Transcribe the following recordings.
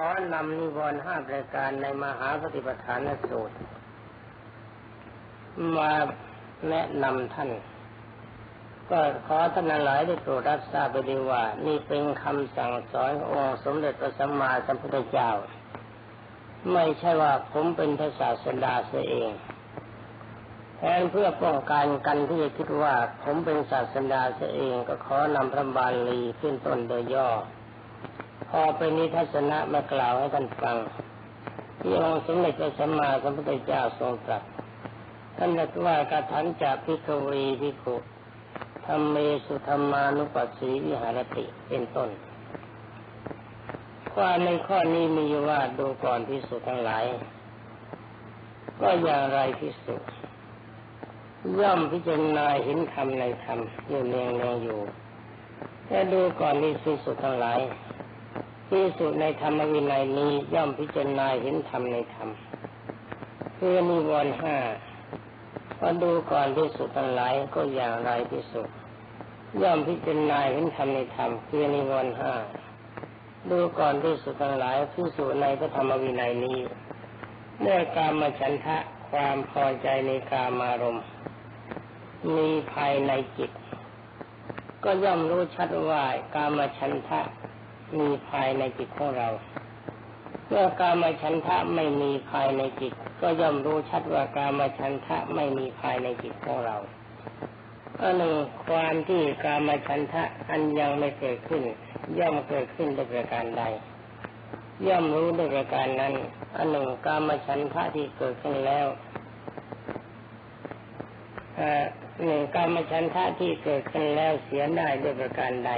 ขอนำนิวรณ์ห้าประการในมหาปฏิปทานสูตร มาแนะนำท่าน ก็ขอท่านหลายได้โปรดรับทราบไปดีว่า นี่เป็นคำสั่งสอนององค์สมเด็จพระสัมมาสัมพุทธเจ้า ไม่ใช่ว่าผมเป็นพระศาสดาเสียเองแทนเพื่อป้องกันกันที่จะคิดว่าผมเป็นศาสดาเสียเองก็ขอนำพระบาลีขึ้นต้นโดยย่อ พอเป็นนิทัศนะมากล่าวให้ท่านฟัง ที่องค์สมเด็จพระสัมมาสัมพุทธเจ้าทรงตรัสท่านบอกว่ากถันจากพิกเวพิขุธรรมเมสุธรรมานุปัสสีวิหารติเป็นต้นความในข้อนี้มีว่าดูก่อนพิสุทั้งหลาย ก็อย่างไรพิสุย่อมพิจารณาเห็นธรรมในธรรมอยู่เนืองเนืองอยู่แต่ดูก่อนที่สุทั้งหลาย ที่สุดในธรรมวินัยนี้ย่อมพิจารณาเห็นธรรมในธรรมคือนิวรณ์ห้าพอดูก่อนที่สุทั้งหลายก็อย่างไรที่สุย่อมพิจารณาเห็นธรรมในธรรมคือนิวรณ์ห้าดูก่อนที่สุทั้งหลายที่สุในพระธรรมวินัยนี้เมื่อกามาฉันทะความพอใจในกามารมณ์มีภายในจิต ก็ย่อมรู้ชัดว่า กามฉันทะ มีภายในจิตของเรา เมื่อการมาฉันทะไม่มีภายในจิต ก็ย่อมรู้ชัดว่าการมาฉันทะไม่มีภายในจิตของเราอันหนึ่งความที่การมาฉันทะอันยังไม่เกิดขึ้น ย่อมเกิดขึ้นด้วยประการใดย่อมรู้ด้วยประการนั้นอันหนึ่งการมาฉันทะที่เกิดขึ้นแล้วหนึ่งกรรมาชันทะที่เกิดขึ้นแล้วเสียได้ด้วยประการใด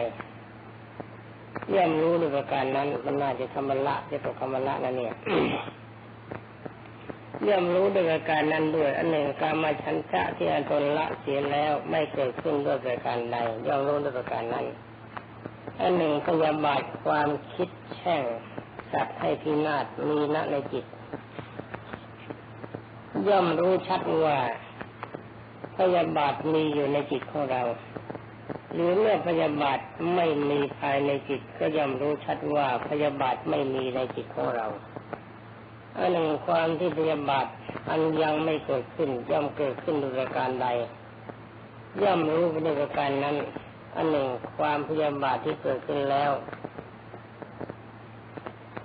ย่อมรู้ด้วยประการนั้นมันน่าจะธรรมละจะตกธรรมละนั่นเนี่ยย่อมรู้ด้วยประการนั้นด้วย อันหนึ่งกรรมาชันทะที่อันตนละเสียแล้วไม่เกิดขึ้นด้วยประการใดย่อมรู้ด้วยประการนั้น อันหนึ่งพยาบาทความคิดแช่งสัตว์ให้พินาศมีณในจิต ย่อมรู้ชัดว่าพยาบาทมีอยู่ในจิตของเรา หรือเมื่อพยาบาทไม่มีภายในจิตก็ย่อมรู้ชัดว่าพยาบาทไม่มีในจิตของเราอันหนึ่งความที่พยาบาทอันยังไม่เกิดขึ้น ย่อมเกิดขึ้นโดยการใด ย่อมรู้ในประการนั้น อันหนึ่งความพยาบาทที่เกิดขึ้นแล้ว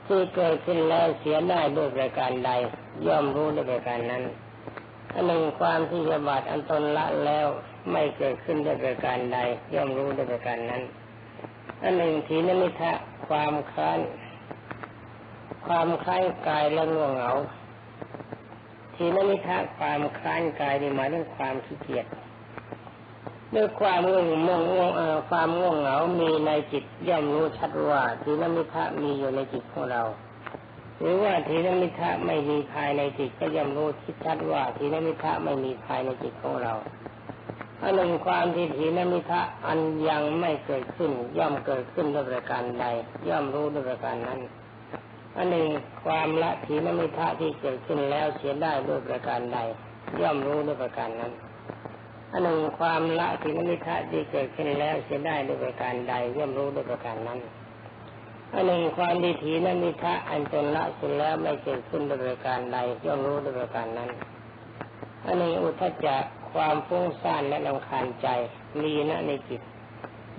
ที่เกิดขึ้นแล้วเสียได้ด้วยประการใด ย่อมรู้ในประการนั้นอันหนึ่งความที่พยาบาทอันตนละแล้ว ไม่เกิดขึ้นด้วยประการใด ย่อมรู้ด้วยประการนั้นอันหนึ่งทีนมิทะความค้านความคล้ายกายและง่วงเหงา ทีนมิทะความคล้ายกายนี่หมายถึงความขี้เกียจด้วยความง่วงม่วงง่วงความง่วงเหงา มีในจิตย่อมรู้ชัดว่าทีนมิทะมีอยู่ในจิตของเรา หรือว่าทีนมิทะไม่มีภายในจิตก็ย่อมรู้คิดชัดว่าทีนมิทะไม่มีภายในจิตของเรา อันหนึ่งความที่ทีนมิทะอันยังไม่เกิดขึ้น ย่อมเกิดขึ้นด้วยประการใด ย่อมรู้ด้วยประการนั้น อันหนึ่งความละทีนมิทะที่เกิดขึ้นแล้วเสียได้ด้วยประการใด ย่อมรู้ด้วยประการนั้น อันหนึ่งความละทีนมิทะที่เกิดขึ้นแล้วเสียได้ด้วยประการใด ย่อมรู้ด้วยประการนั้นอันหนึ่งความดีถีนั้นมิทะอันตนละสิ้นแล้วไม่เกิดขึ้นโดยประการใดย่อมรู้โดยประการนั้นอันหนึ่งอุทจจะ ความฟุ้งซ่านและลำคาญใจมีณในจิต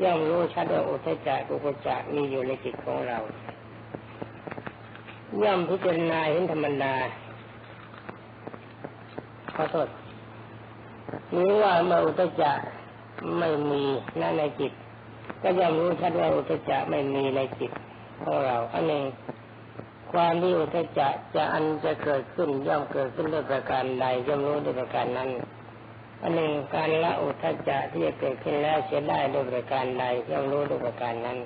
ย่อมรู้ชัดว่าอุทจจะกุกุจะมีอยู่ในจิตของเรา ย่อมพิจารณาเห็นธรรมดาขอโทษหรือว่าเมื่ออุทจจะไม่มีณในจิต ก็ย่อมรู้ชัดว่าอุทจจะไม่มีในจิตของเราอันหนึ่งความที่อุทจะจะอันจะเกิดขึ้นย่อมเกิดขึ้นด้วยประการใดย่อมรู้ด้วยประการนั้น อันหนึ่งการละอุทจะที่จะเกิดขึ้นแล้วเสียได้ด้วยประการใดย่อมรู้ด้วยประการนั้น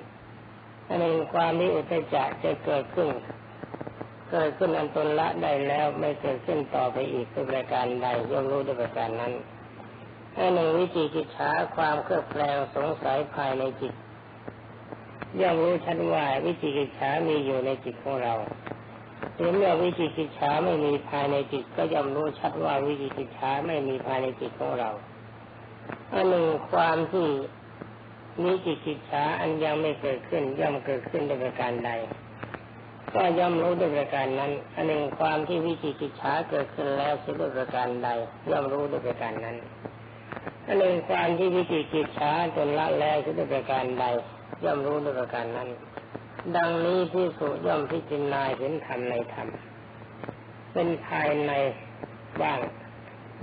อันหนึ่งความที่อุทจะจะเกิดขึ้น เกิดขึ้นอันตนละได้แล้วไม่เกิดขึ้นต่อไปอีกด้วยประการใดย่อมรู้ด้วยประการนั้นอันหนึ่งวิจิกิจฉาความเครือบแคลงสงสัยภายในจิตย่อมรู้ชัดว่าวิจิกิจฉามีอยู่ในจิตของเรา ถึงเมื่อวิจิกิจฉาไม่มีภายในจิตก็ย่อมรู้ชัดว่าวิจิกิจฉาไม่มีภายในจิตของเราอันหนึ่งความที่มีจิตกิจฉาอันยังไม่เกิดขึ้น ย่อมเกิดขึ้นในประการใด ก็ย่อมรู้ด้วยประการนั้น อันหนึ่งความที่วิจิกิจฉาเกิดขึ้นแล้วสิด้วยประการใด ย่อมรู้ด้วยประการนั้นอันหนึ่งความที่วิจิกิจฉาจนละแล้วสิด้วยประการใด ย่อมรู้ด้วยประการนั้น ดังนี้ที่สุย่อมพิจารณาเห็นธรรมในธรรมเป็นภายในบ้าง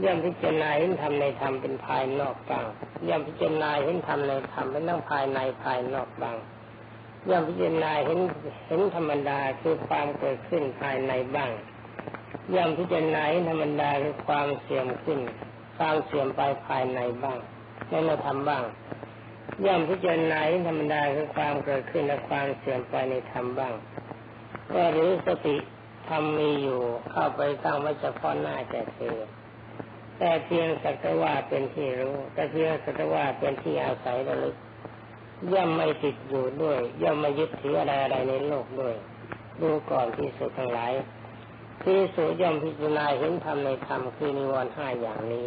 ย่อมพิจารณาเห็นธรรมในธรรมเป็นภายนอกบ้างย่อมพิจารณาเห็นธรรมในธรรมเป็นทั้งภายในภายนอกบ้างย่อมพิจารณาเห็นเห็นธรรมดาคือความเกิดขึ้นภายในบ้างย่อมพิจารณาเห็นธรรมดาคือความเสื่อมขึ้น ความเสื่อมไปภายในบ้างในนธรรมบ้าง ย่อมพิจารณาธรรมดาคือความเกิดขึ้นและความเสื่อมไปในธรรมบ้างก็รือสติธรรมมีอยู่เข้าไปตั้งไว้เฉพาะหน้าแต่เธอแต่เพียงสักว่าเป็นที่รู้ แต่เพียงสักว่าเป็นที่อาศัยระลึกย่อมไม่ติดอยู่ด้วย ย่อมไม่ยึดถืออะไรอะไรในโลกด้วยดูก่อนที่สุดทั้งหลายที่สุดย่อมพิจารณาเห็นธรรมในธรรมคือนิวรณ์ห้าอย่างนี้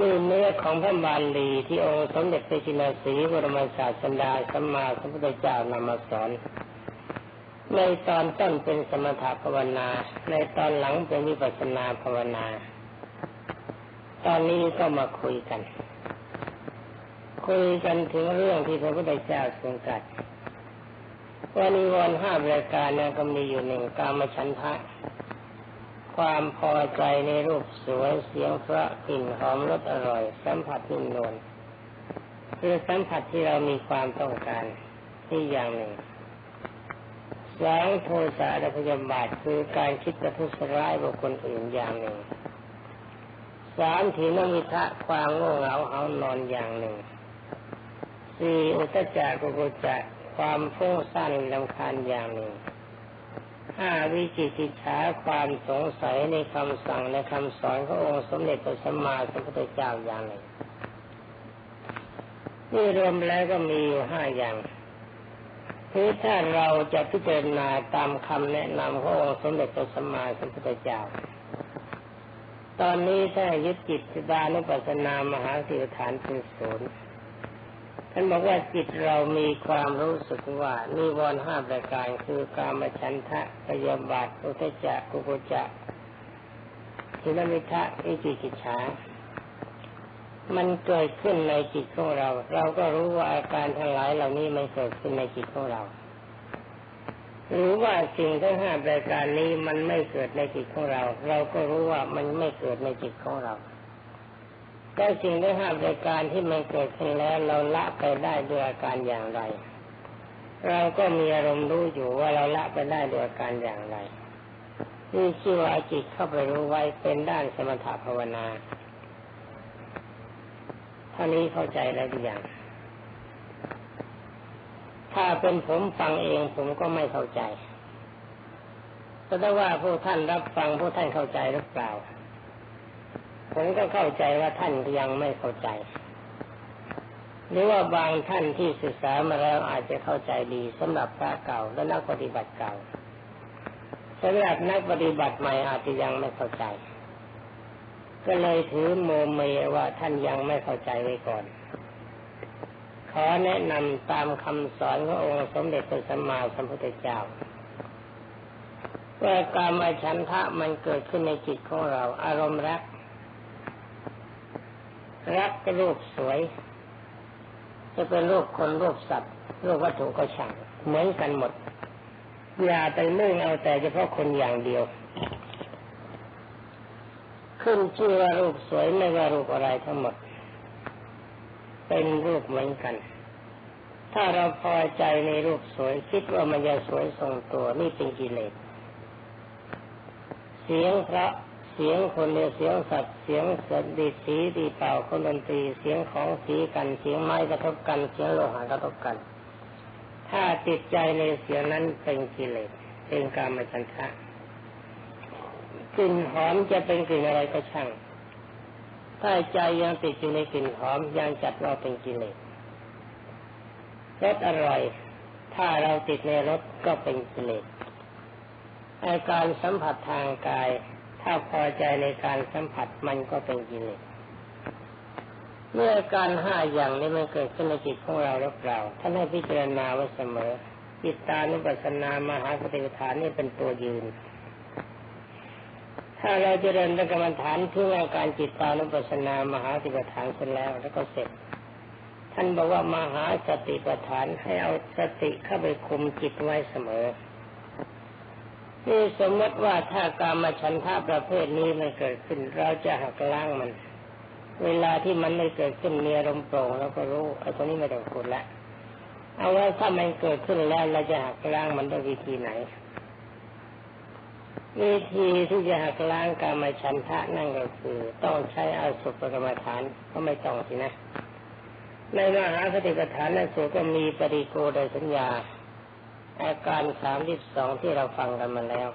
นี่เนื้อของพระบาลีที่องค์สมเด็จพระจินสีบรมศาสดาสัมมาสัมพุทธเจ้านำมาสอน ในตอนต้นเป็นสมถภาวนา ในตอนหลังเป็นวิปัสสนาภาวนา ตอนนี้ก็มาคุยกัน คุยกันถึงเรื่องที่พระพุทธเจ้าทรงตรัสว่านิวรณ์ห้าประการนั้นก็มีอยู่หนึ่งกามฉันทะ ความพอใจในรูปสวยเสียงเพราะกลิ่นหอมรสอร่อย สัมผัสนิ่มนวลคือสัมผัสที่เรามีความต้องการที่อย่างหนึ่งสองโทสะและพยาบาทคือการคิดประทุษร้ายบุคคลอื่นอย่างหนึ่งสามถีนมิทะความโง่เงาเอานอนอย่างหนึ่งสี่อุตจักกุกุจักความฟุ้งซ่านลำคาญอย่างหนึ่ง ห้าวิจิติฉาความสงสัยในคำสั่งในคำสอนขององค์สมเด็จพระสัมมาสัมพุทธเจ้าอย่างหนึ่งนี่รวมแล้วก็มีอยู่ห้าอย่างคือถ้าเราจะพิจารณาตามคำแนะนำขององค์สมเด็จพระสัมมาสัมพุทธเจ้า ตอนนี้ถ้ายึดจิตดานุปัสสนามหาสิฐานเป็นศูนย์ ท่านบอกว่าจิตเรามีความรู้สึกว่านิวรณ์ห้าประการคือการมฉันทะพยาบาทอุทจักกุกุจักทินมิทะอิจิกิจฉามันเกิดขึ้นในจิตของเรา เราก็รู้ว่าอาการทั้งหลายเหล่านี้มันเกิดขึ้นในจิตของเราหรือว่าสิ่งทั้งห้าประการนี้มันไม่เกิดในจิตของเรา เราก็รู้ว่ามันไม่เกิดในจิตของเรา แต่สิ่งที่ห้าประการที่มันเกิดขึ้นแล้วเราละไปได้ด้วยอาการอย่างไร เราก็มีอารมณ์รู้อยู่ว่าเราละไปได้ด้วยอาการอย่างไรนี่ชื่อว่าจิตเข้าไปรู้ไว้เป็นด้านสมถะภาวนาท่านี้เข้าใจแล้วหรือยังถ้าเป็นผมฟังเองผมก็ไม่เข้าใจแต่ว่าผู้ท่านรับฟังผู้ท่านเข้าใจหรือเปล่า ผมก็เข้าใจว่าท่านยังไม่เข้าใจ หรือว่าบางท่านที่ศึกษามาแล้วอาจจะเข้าใจดีสำหรับพระเก่าและนักปฏิบัติเก่าสำหรับนักปฏิบัติใหม่อาจจะยังไม่เข้าใจ ก็เลยถือโมเมว่าท่านยังไม่เข้าใจไว้ก่อน ขอแนะนำตามคำสอนขององค์สมเด็จพระสัมมาสัมพุทธเจ้าว่าการมาฉันทะมันเกิดขึ้นในจิตของเรา อารมณ์รัก รักก็รูปสวย จะเป็นรูปคนรูปสัตว์รูปวัตถุก็ช่างเหมือนกันหมด อย่าไปมุ่งเอาแต่เฉพาะคนอย่างเดียว ขึ้นชื่อว่ารูปสวยไม่ว่ารูปอะไรทั้งหมด เป็นรูปเหมือนกัน ถ้าเราพอใจในรูปสวย คิดว่ามันจะสวยทรงตัวนี่เป็นกิเลสเสียงพระ เสียงคนเนี่ยเสียงสัตว์เสียงสัตว์ดีสีดีเป่าคนดนตรีเสียงของสีกันเสียงไม้กระทบกันเสียงโลหะกระทบกัน ถ้าติดใจในเสียงนั้นเป็นกิเลสเป็นกามฉันทะกลิ่นหอมจะเป็นกลิ่นอะไรก็ช่างถ้าใจยังติดอยู่ในกลิ่นหอมยังจัดว่าเป็นกิเลสรสอร่อย ถ้าเราติดในรสก็เป็นกิเลสอาการสัมผัสทางกาย ถ้าพอใจในการสัมผัสมันก็เป็นกิเลสเมื่อการห้าอย่างนี้มันเกิดขึ้นในจิตของเราหรือเปล่าท่านให้พิจารณาไว้เสมอจิตตานุปัสสนามหาสติปัฏฐานนี่เป็นตัวยืน ถ้าเราจเจริญกรรมฐานที่อาการจิตตานุปัสสนามหาสติปัฏฐานเสร็จแล้วแล้วก็เสร็จ ท่านบอกว่ามหาสติปัฏฐานให้เอาสติเข้าไปคุมจิตไว้เสมอ นี่สมมติว่าถ้าการมาฉันทาประเภทนี้มันเกิดขึ้น เราจะหักล้างมัน เวลาที่มันไม่เกิดขึ้นมีอารมณ์โปร่งเราก็รู้ไอ้ตัวนี้ไม่ต้องพูดละเอาว่าถ้ามันเกิดขึ้นแล้วเราจะหักล้างมันด้วยวิธีไหน วิธีที่จะหักล้างการมาฉันทะนั่นก็คือ ต้องใช้อาสุปกรรมฐานก็ไม่ต้องสินะในมหาสติปัฏฐานนั้นสูก็มีปริโกโดยสัญญา อาการสามสิบสองที่เราฟังกันมาแล้ว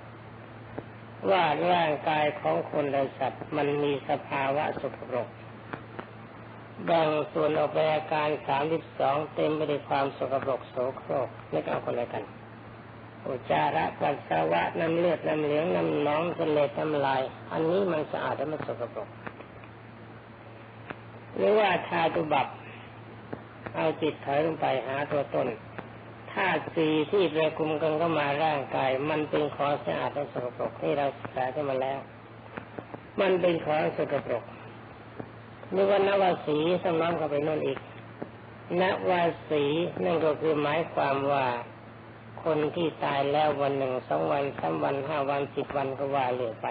ว่าร่างกายของคนและสัตว์มันมีสภาวะสกปรกแบ่งส่วนออกไปอาการสามสิบสองเต็มไปด้วยความสกปรกโสโครกไม่เอาคนละกันอุจาระปัสสาวะน้ำเลือดน้ำเหลืองน้ำหนองเสลดน้ำลาย อันนี้มันสะอาดและมันสกปรกหรือว่าทาตุบับเอาจิตถอยลงไปหาตัวตน ธาตุสีที่ประคุมกันเข้ามาร่างกาย มันเป็นของสะอาดและสกปรกที่เราศึกษากันมาแล้ว มันเป็นของสกปรกนึกว่านวสีสมน้ำเข้าไปนั่นอีกนวสีนั่นก็คือหมายความว่าคนที่ตายแล้ววันหนึ่งสองวันสามวันห้าวันสิบวันก็ว่าเหลือไป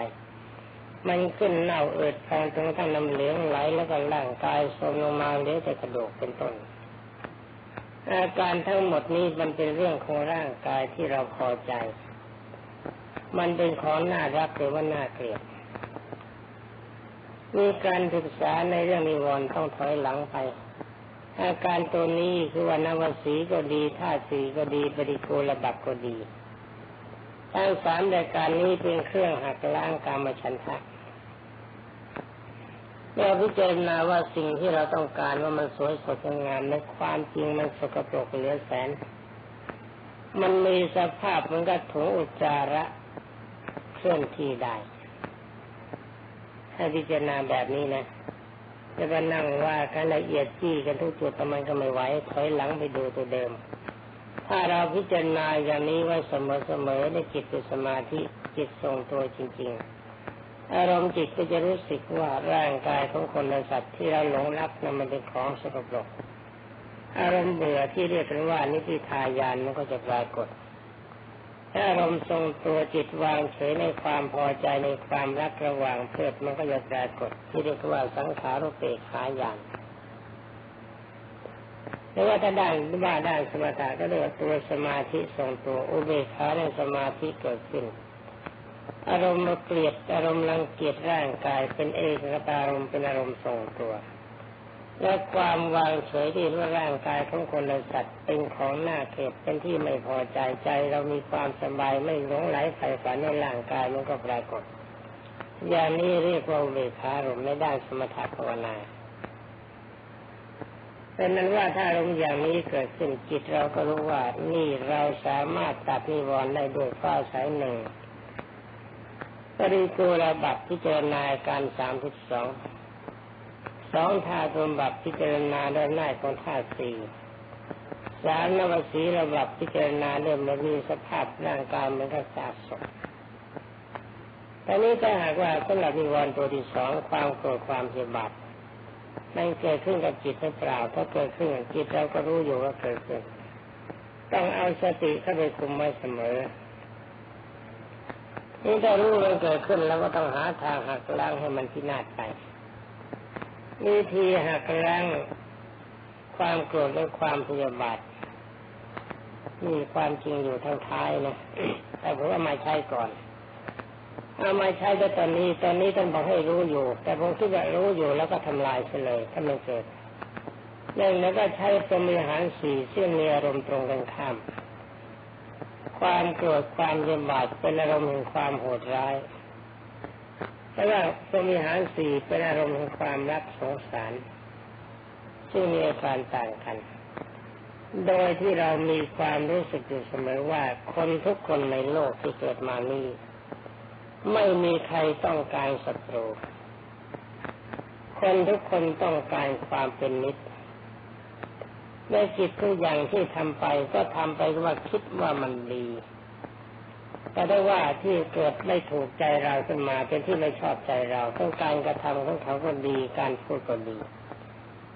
มันขึ้นเน่าเอิดแพงจนกระทั่งน้ำเหลืองไหลแล้วก็ร่างกายโทรมลงมาเหลือแต่กระดูกเป็นต้น อาการทั้งหมดนี้มันเป็นเรื่องของร่างกายที่เราพอใจ มันเป็นของน่ารักหรือว่าน่าเกลียดมีการศึกษาในเรื่องนิวรณ์ต้องถอยหลังไป อาการตัวนี้คือว่านวสีก็ดีท่าสีก็ดีปริโกระบับก็ดีทั้งสามรายการนี้เป็นเครื่องหักล้างกามฉันทะ เราพิจารณาว่าสิ่งที่เราต้องการว่ามันสวยสดงามในความจริงมันสกปรกเหลือแสน มันมีสภาพเหมือนกับถุงอุจจาระเคลื่อนที่ได้ให้พิจารณาแบบนี้นะจะมานั่งว่ากันละเอียดจี้กันทุกจุดแต่มันก็ไม่ไหวถอยหลังไปดูตัวเดิม ถ้าเราพิจารณาอย่างนี้ไว้เสมอๆในจิตเป็นสมาธิจิตทรงตัวจริง ๆ อารมณ์จิตก็จะรู้สึกว่าร่างกายของคนและสัตว์ที่เราหลงรักนั้นมันเป็นของสกปรก อารมณ์เบื่อที่เรียกกันว่านิพิทายานมันก็จะปรากฏถ้าอารมณ์ทรงตัวจิตวางเฉยในความพอใจในความรักระหว่างเพศมันก็จะปรากฏที่เรียกว่าสังขารุเปกขายานแต่ว่าถ้าด้านว่าด้านสมาธิก็เรียกว่าตัวสมาธิทรงตัวอุเบกขาในสมาธิเกิดขึ้น อารมณ์เกลียดอารมณ์รังเกียจร่างกายเป็นเอกตารมณ์เป็นอารมณ์ทรงตัว และความวางเฉยที่ว่าร่างกายของคนและสัตว์เป็นของหน้าเกลียดเป็นที่ไม่พอใจใจ เรามีความสบายไม่หลงไหลใฝ่ฝันในร่างกายมันก็ปรากฏ อย่างนี้เรียกว่าเวคารมในด้านสมถะภาวนาเป็นนั้นว่าถ้าอารมณ์อย่างนี้เกิดขึ้นจิตเราก็รู้ว่านี่เราสามารถตัดนิวรณ์ได้ด้วยฟ้าสายหนึ่ง ปริกูรบับพิจารณาการสามสิบสองสองธาตุบับพิจารณาเรื่องหน้าของธาตุสี่สามนวสีระบับพิจารณาเรื่องมันมีสภาพร่างกายมันก็สาสมตอนนี้ถ้าหากว่าสำหรับนิวรณ์ตัวที่สองความโกรธความเหียบาปมันเกิดขึ้นกับจิตหรือเปล่าถ้าเกิดขึ้นจิตเราก็รู้อยู่ว่าเกิดขึ้น ต้องเอาสติเข้าไปคุมไว้เสมอ นี่ถ้ารู้มันเกิดขึ้นแล้วก็ต้องหาทางหักล้างให้มันพินาศไปวิธีหักล้างความโกรธและความพยาบาทมีความจริงอยู่ทางท้ายนะแต่ผมว่ามาใช้ก่อนเอามาใช้แต่ตอนนี้ ตอนนี้ต้องบอกให้รู้อยู่ แต่ผมคิดว่ารู้อยู่แล้วก็ทำลายไปเลยถ้ามันเกิดเรื่องนั้นก็ใช้สมีหารสี่ซึ่งมีอารมณ์ตรงกันข้าม ความโกรธความยำบาดเป็นอารมณ์แห่งความโหดร้ายแต่ว่าพรมีหารสี่เป็นอารมณ์แห่งความรักสงสารซึ่งมีอาการต่างกัน โดยที่เรามีความรู้สึกอยู่เสมอว่าคนทุกคนในโลกที่เกิดมานี้ไม่มีใครต้องการศัตรู คนทุกคนต้องการความเป็นมิตร ในจิตทุกอย่างที่ทำไปก็ทำไปว่าคิดว่ามันดี แต่ได้ว่าที่เกิดไม่ถูกใจเราขึ้นมาเป็นที่ไม่ชอบใจเราต้องการกระทำของเขาก็ดีการพูดก็ดี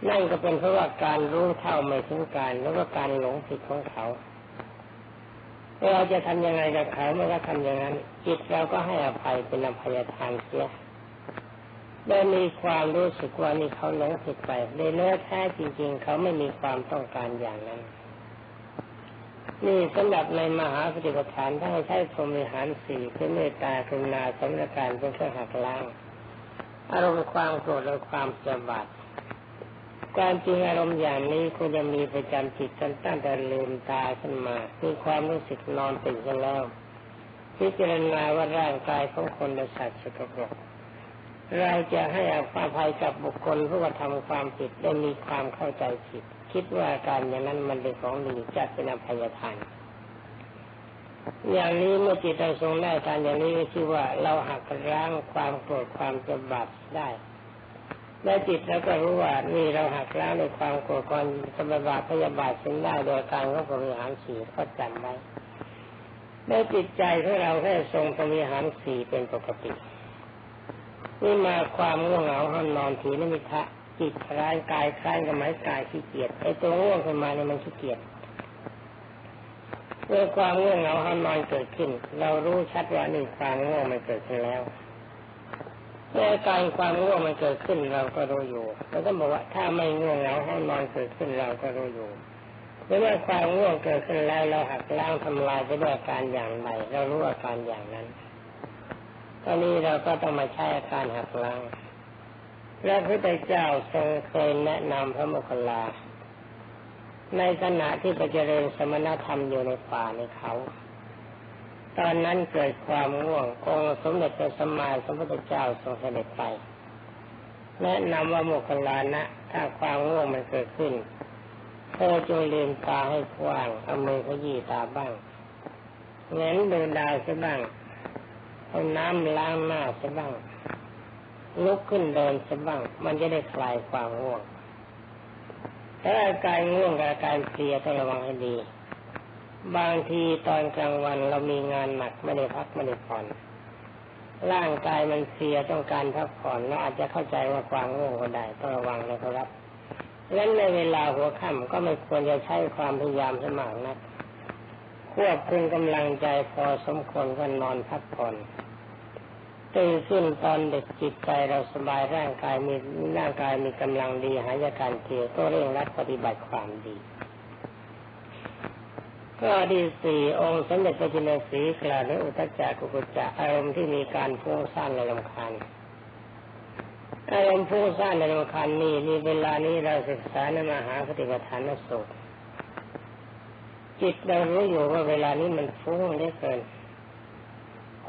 นั่นก็เป็นเพราะว่าการรู้เท่าไม่ถึงการแล้วก็การหลงผิดของเขาเราจะทำยังไงกับเขาเมื่อเขาทำอย่างนั้นจิตเราก็ให้อภัยเป็นอภัยทานเสีย ได้มีความรู้สึกว่านี่เขาหลงผิดไปในเนื้อแท้จริง ๆ เขาไม่มีความต้องการอย่างนั้น นี่สำหรับในมหาปฏิปทานถ้าให้ใช้พรหมิหารสี่คือเมตตากรุณาสมรการเป็นเครื่องหักล้างอารมณ์ความโกรธและความเจ็บาดการจริงอารมณ์อย่างนี้ควรจะมีประจำจิตกันตั้งแต่ลืมตาขึ้นมามีความรู้สึกนอนตื่นกันแล้วพิจารณาว่าร่างกายของคนและสัตว์สกปรก เราจะให้อภัยกับบุคคลผู้กระทำความผิดได้มีความเข้าใจผิด คิดว่าการอย่างนั้นมันเป็นของดีจัดเป็นอภัยทาน อย่างนี้เมื่อจิตเราทรงได้การอย่างนี้ก็ชื่อว่าเราหักล้างความโกรธความจะบาดได้ และจิตแล้วก็รู้ว่านี่เราหักล้างในความโกรธความสมบาทพยาบาทเส้นได้โดยการของบริหารสีก็จำไว้ในจิตใจของเราแค่ทรงบริหารสีเป็นปกติ นี่มาความง่วงเหงาห้อนนอนถีนมิทะจิตคล้ายกายคล้ายกับไม้กายขี้เกียจไอ้ตัวง่วงขึ้นมาเนี่ยมันขี้เกียจเมื่อความง่วงเหงาห้อนนอนเกิดขึ้น เรารู้ชัดว่านี่ความง่วงมันเกิดขึ้นแล้วเมื่อการความง่วงมันเกิดขึ้นเราก็รู้อยู่เราต้องบอกว่าถ้าไม่ง่วงเหงาห้อนนอนเกิดขึ้นเราก็รู้อยู่เมื่อความง่วงเกิดขึ้นแล้วเราหักล้างทำลายไปด้วยการอย่างไรเรารู้อาการอย่างนั้น ตอนนี้เราก็ต้องมาใช้อาการหักล้างและพระพุทธเจ้าทรงเคยแนะนำพระโมคคัลลา ในขณะที่ไปเจริญสมณธรรมอยู่ในป่าในเขา ตอนนั้นเกิดความง่วงองค์สมเด็จพระสัมมาสัมพุทธเจ้าทรงเสด็จไป แนะนำว่าโมคคัลลานะ ถ้าความง่วงมันเกิดขึ้นเธอจงลืมตาให้กว้างเอามือขยี้ตาบ้างเง้นดูดาวซะบ้าง เอาน้ำล้างหน้าซะบ้างลุกขึ้นเดินซะบ้าง มันจะได้คลายความง่วงถ้าอาการง่วงกับอาการเพลียต้องระวังให้ดี บางทีตอนกลางวันเรามีงานหนักไม่ได้พักไม่ได้ผ่อนร่างกายมันเพลียต้องการพักผ่อนเราอาจจะเข้าใจว่าความง่วงก็ได้ต้องระวังนะครับและในเวลาหัวค่ำก็ไม่ควรจะใช้ความพยายามสมากนัก ควบคุมกำลังใจพอสมควรก็นอนพักผ่อนตื่นขึ้นตอนเด็กจิตใจเราสบายร่างกายมีร่างกายมีกำลังดีหายการเทียก็เร่งรัดปฏิบัติความดี ก็ดีสี่องค์สมเด็จพระจินสีกล่าวในอุตจักกุกุจักอารมณ์ที่มีการฟุ้งซ่านในลำคาญอารมณ์ฟุ้งซ่านในลำคาญนี้มีเวลานี้เราศึกษาในมหาปฏิปทานสูตร จิตเรารู้อยู่ว่าเวลานี้มันฟุ้งเหลือเกิน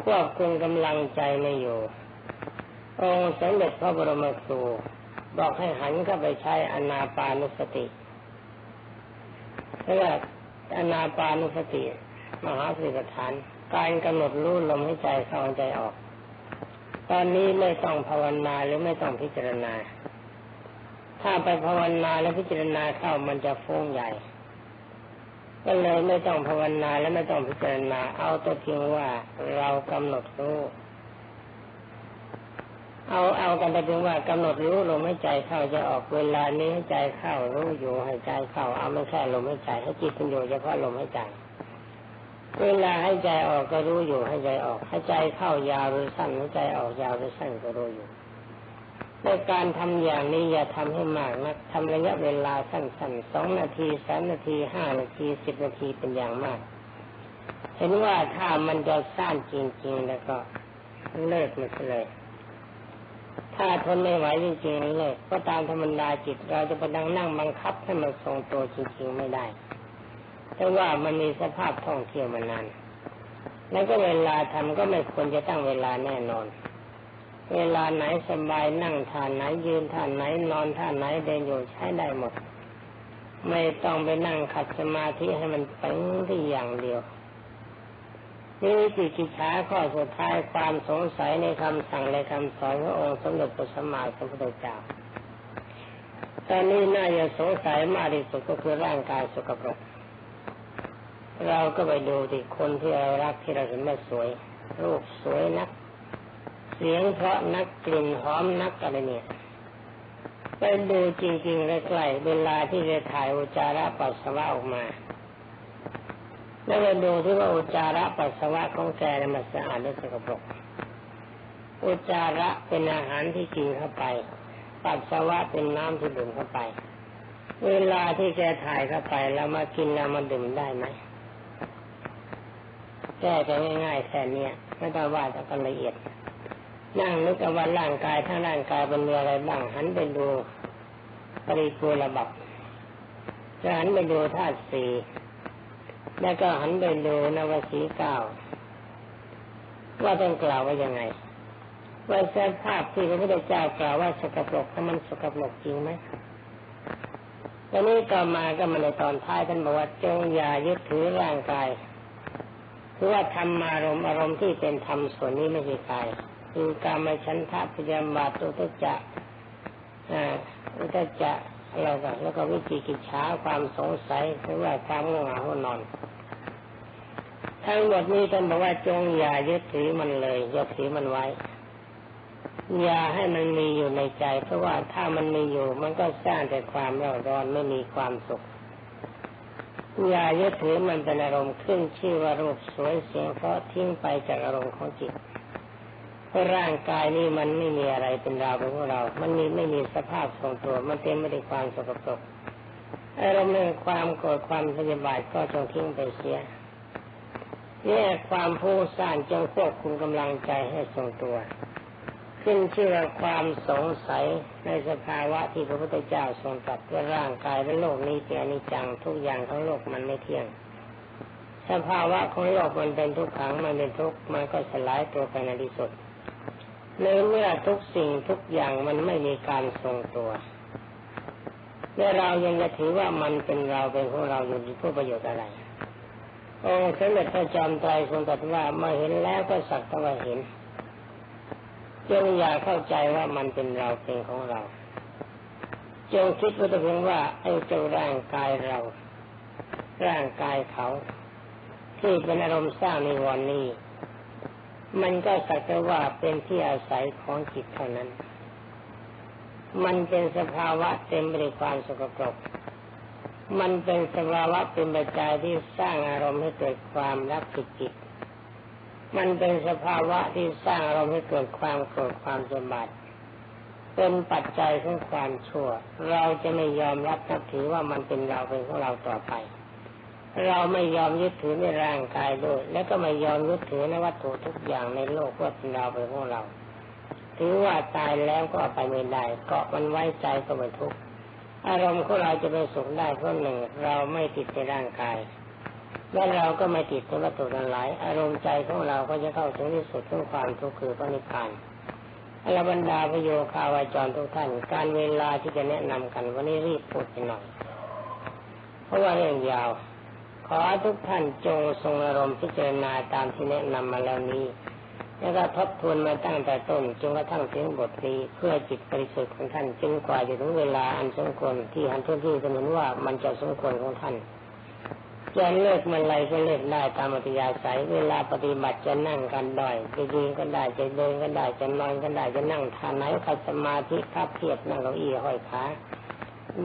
ควบคุมกำลังใจไม่อยู่องค์สมเด็จพระบรมครูบอกให้หันเข้าไปใช้อนาปานุสติเรียกอนาปานุสติ มหาสติปัฏฐาน การกำหนดรู้ลมให้ใจเข้าใจออก ตอนนี้ไม่ต้องภาวนาหรือไม่ต้องพิจารณา ถ้าไปภาวนาแล้วพิจารณาเข้ามันจะฟุ้งใหญ่ ก็เลยไม่ต้องภาวนาและไม่ต้องพิจารณาเอาตัวเพียงว่าเรากำหนดรู้เอาเอากันไปเพียงว่ากำหนดรู้ลมให้ใจเข้าจะออกเวลานี้ให้ใจเข้ารู้อยู่ให้ใจเข้าเอาไม่แค่ลมให้ใจให้จิตเป็นอยู่เฉพาะลมให้ใจเวลาให้ใจออกก็รู้อยู่ให้ใจออกให้ใจเข้ายาวหรือสั้นให้ใจออกยาวหรือสั้นก็รู้อยู่ ในการทำอย่างนี้อย่าทำให้มากนะทำระยะเวลาสั้นๆสองนาทีสามนาทีห้านาทีสิบนาทีเป็นอย่างมาก เห็นว่าถ้ามันจะสั้นจริงๆแล้วก็เลิกมันเลย ถ้าทนไม่ไหวจริงๆเลิกก็ตามธรรมดาจิต เราจะไปดังนั่งบังคับให้มันทรงตัวจริงๆไม่ได้แต่ว่ามันมีสภาพท่องเที่ยวมานานแล้วก็เวลาทำก็ไม่ควรจะตั้งเวลาแน่นอน เวลาไหนสบายนั่งท่านไหนยืนท่านไหนนอนท่านไหนเดินอยู่ใช้ได้หมด ไม่ต้องไปนั่งขัดสมาธิให้มันตึงที่อย่างเดียวนี่จิตกิจฉาข้อสุดท้ายความสงสัยในคำสั่งในคำสอนขององค์สมเด็จพระสัมมาสัมพุทธเจ้าตอนนี้น่าจะสงสัยมากที่สุดก็คือร่างกายสกปรกเราก็ไปดูที่คนที่เรารักที่เราเห็นว่าสวย รูปสวยนัก เสียงเพราะนักกลิ่นหอมนักอะไรเนี่ยไปดูจริงๆใกล้ๆเวลาที่จะถ่ายอุจาระปัสสาวะออกมาแล้วไปดูที่ว่าอุจาระปัสสาวะของแกมันสะอาดหรือสกปรกอุจาระเป็นอาหารที่กินเข้าไป ปัสสาวะเป็นน้ำที่ดื่มเข้าไป เวลาที่แกถ่ายเข้าไปแล้วมากินแล้วมาดื่มได้ไหมแก้จะง่ายๆแค่นี้ไม่ต้องว่าจะกันละเอียด นั่งนึกว่าร่างกายทั้งร่างกายมันอะไรบ้างหันไปดูปริกูระบับจะหันไปดูธาตุสี่แล้วก็หันไปดูนวสีเก้าว่าต้องกล่าวว่ายังไงว่าสภาพที่พระพุทธเจ้ากล่าวว่าสกปรกถ้ามันสกปรกจริงไหมตอนนี้ต่อมาก็มาในตอนท้ายท่านบอกว่าจงอย่ายึดถือร่างกาย คือว่าธรรมารมณ์อารมณ์ที่เป็นธรรมส่วนนี้ไม่ใช่กาย คือการมาชันทะพยาบาทตุตจะอ่าอุตจะอะไรกันแล้วก็วิจิกิจฉาความสงสัยหรือว่าความง่วงเหงานอน ทั้งหมดนี้ท่านบอกว่าจงอย่ายึดถือมันเลยอย่าถือมันไว้ อย่าให้มันมีอยู่ในใจ เพราะว่าถ้ามันมีอยู่มันก็สร้างแต่ความร้อนร้อนไม่มีความสุขอย่ายึดถือมันเป็นอารมณ์ขึ้นชื่อว่ารูปสวยเสียงเพราะทิ้งไปจากอารมณ์ของจิต ราะร่างกายนี้มันไม่มีอะไรเป็นเราเป็นของเรา มันมีไม่มีสภาพทรงตัว มันเต็มไปด้วยความสกปรกอารมณ์เรื่องความโกรธความพยาบาทก็จงทิ้งไปเสียเนี่ยความผู้สร้างจงควบคุมกำลังใจให้ทรงตัว ขึ้นชื่อว่าความสงสัยในสภาวะที่พระพุทธเจ้าทรงตรัสว่าร่างกายและโลกนี้เป็นอนิจจังทุกอย่างของโลกมันไม่เที่ยงสภาวะของโลกมันเป็นทุกขังมันเป็นทุกข์มันก็สลายตัวไปในที่สุด ในเมื่อทุกสิ่งทุกอย่างมันไม่มีการทรงตัวและเรายังจะถือว่ามันเป็นเราเป็นของเราอยู่เพื่อประโยชน์อะไรองค์สมเด็จพระจอมไตรทรงตรัสว่ามื่อเห็นแล้วก็สักแต่ว่าเห็นจงอย่าเข้าใจว่ามันเป็นเราเป็นของเราจงคิดว่าแต่เพียงว่าไอ้เจ้าร่างกายเรา ร่างกายเขา ที่เป็นอารมณ์สร้างในวันนี้ มันก็สักแต่ว่าเป็นที่อาศัยของจิตเท่านั้น มันเป็นสภาวะเต็มไปด้วยความสกปรก มันเป็นสภาวะเป็นปัจจัยที่สร้างอารมณ์ให้เกิดความรักผิดจิต มันเป็นสภาวะที่สร้างอารมณ์ให้เกิดความโกรธความสมบัติเป็นปัจจัยของความชั่ว เราจะไม่ยอมรับนับถือว่ามันเป็นเราเป็นของเราต่อไป เราไม่ยอมยึดถือในร่างกายด้วย และก็ไม่ยอมยึดถือในวัตถุทุกอย่างในโลกว่าเป็นเราเป็นของเรา ถือว่าตายแล้วก็ไปไม่ได้เกาะมันไว้ใจก็ไม่ทุกข์อารมณ์ของเราจะเป็นสุขได้เพราะหนึ่งเราไม่ติดในร่างกาย และเราก็ไม่ติดในวัตถุทั้งหลาย อารมณ์ใจของเราก็จะเข้าถึงที่สุดของความทุกข์คือพระนิพพานอรบรรดาประโยคาวาจรทุกท่าน การเวลาที่จะแนะนำกันวันนี้รีบพูดไปหน่อยเพราะว่าเรื่องยาว ขอทุกท่านจงทรงอารมณ์พิจารณาตามที่แนะนำมาแล้วนี้ แล้วก็ทบทวนมาตั้งแต่ต้นจนกระทั่งถึงบทนี้เพื่อจิตบริสุทธิ์ของท่านจนกว่าจะถึงเวลาอันสมควรที่หันทุกที่จะเห็นว่ามันจะสมควรของท่านจะเลิกมันไรก็เลิกได้ตามอัธยาศัย เวลาปฏิบัติจะนั่งกันได้จะยืนก็ได้จะเดินก็ได้จะนอนก็ได้จะนั่งท่าไหนขัดสมาธิคับเพียบนั่งเก้าอี้ห้อยขา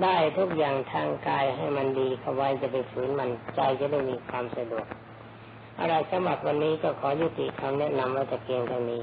ได้ทุกอย่างทางกายให้มันดีเข้าไว้จะไปฝืนมันใจจะได้มีความสะดวกอะไรสำหรับวันนี้ก็ขอยุติคำแนะนำไว้แต่เพียงเท่านี้